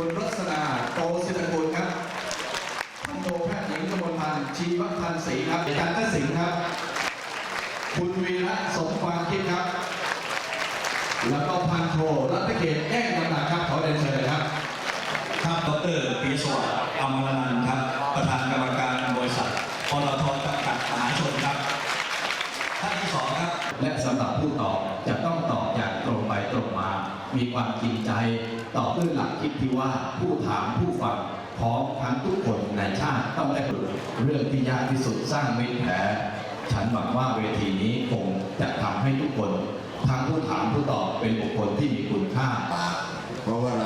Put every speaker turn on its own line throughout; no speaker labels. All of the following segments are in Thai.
คุณรัศนาโตศิลกุลครับพันโทแพทย์หญิงกมลพันธ์ชีวพันธ์ศรีครับจันทสิงห์ครับ คุณวีระสมความคิดครับ แล้วก็พันโทรัตเกตแก้งกำลังครับขอเรียนเชิญครับ
ครับดรปีสวัสดิ์อมรนันท์ครับ ประธานกรรมการบริษัทปตทจำกัดมหาชนครับท่านที่สองครับ
และสำหรับผู้ตอบจะต้องตอบ มีความจริงใจตอบด้วยหลักคิดที่ว่าผู้ถามผู้ฟังพร้อมทั้งทุกคนในชาติต้องได้รู้เรื่องที่ยากที่สุดสร้างมิตรแท้ฉันหวังว่าเวทีนี้คงจะทำให้ทุกคนทั้งผู้ถามผู้ตอบเป็นบุคคลที่มีคุณค่า
ปากเพราะว่า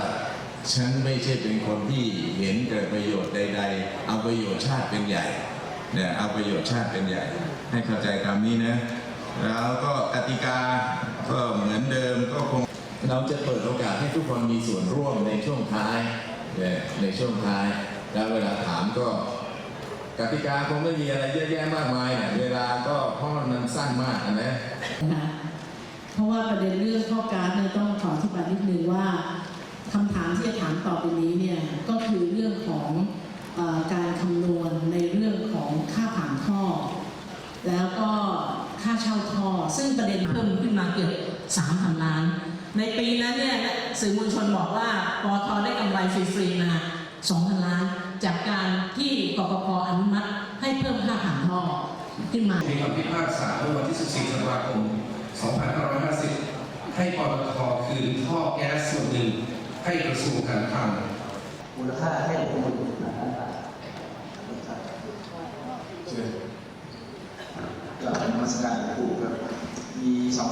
ฉันไม่ใช่เป็นคนที่เห็นแต่ประโยชน์ใด ๆ เอาประโยชน์ชาติเป็นใหญ่เนี่ยเอาประโยชน์ชาติเป็นใหญ่ ให้เข้าใจคำนี้นะ แล้วก็กติกาก็ เราจะเปิดโอกาสให้ทุกคนมีส่วนร่วมในช่วงท้ายในช่วงท้าย แล้วเวลาถามก็กติกาคงไม่มีอะไรเยอะแยะมากมายเนี่ยเวลาก็เพราะมันสั้นมากนะ
นะเพราะว่าประเด็นเรื่องข้อการเนี่ยต้องขออธิบายนิดนึงว่าคำถามที่จะถามต่อไปนี้เนี่ยก็คือเรื่องของอการคำนวณในเรื่องของค่าผ่านท่อ แล้วก็ค่าเช่าท่อซึ่งประเด็นเพิ่มขึ้นมาเกือบ 3,000 ล้าน ในปีนั้นเนี่ยสื่อมวลชนบอกว่าปอทได้กำไรฟรีๆมา 2,000 ล้าน จากการที่กกพอนุมัติให้เพิ่มค่าผ่านท่อขึ้นมา
มีคำพิพากษาเมื่อวันที่ 14ธันวาคม 2550 ให้ปตทคืนท่อแก๊สส่วนหนึ่งให้กระทรวงการคลัง
มูลค่าให้ข้อมูลกลับนมัสการหลวงปู่ครับมีสองสาม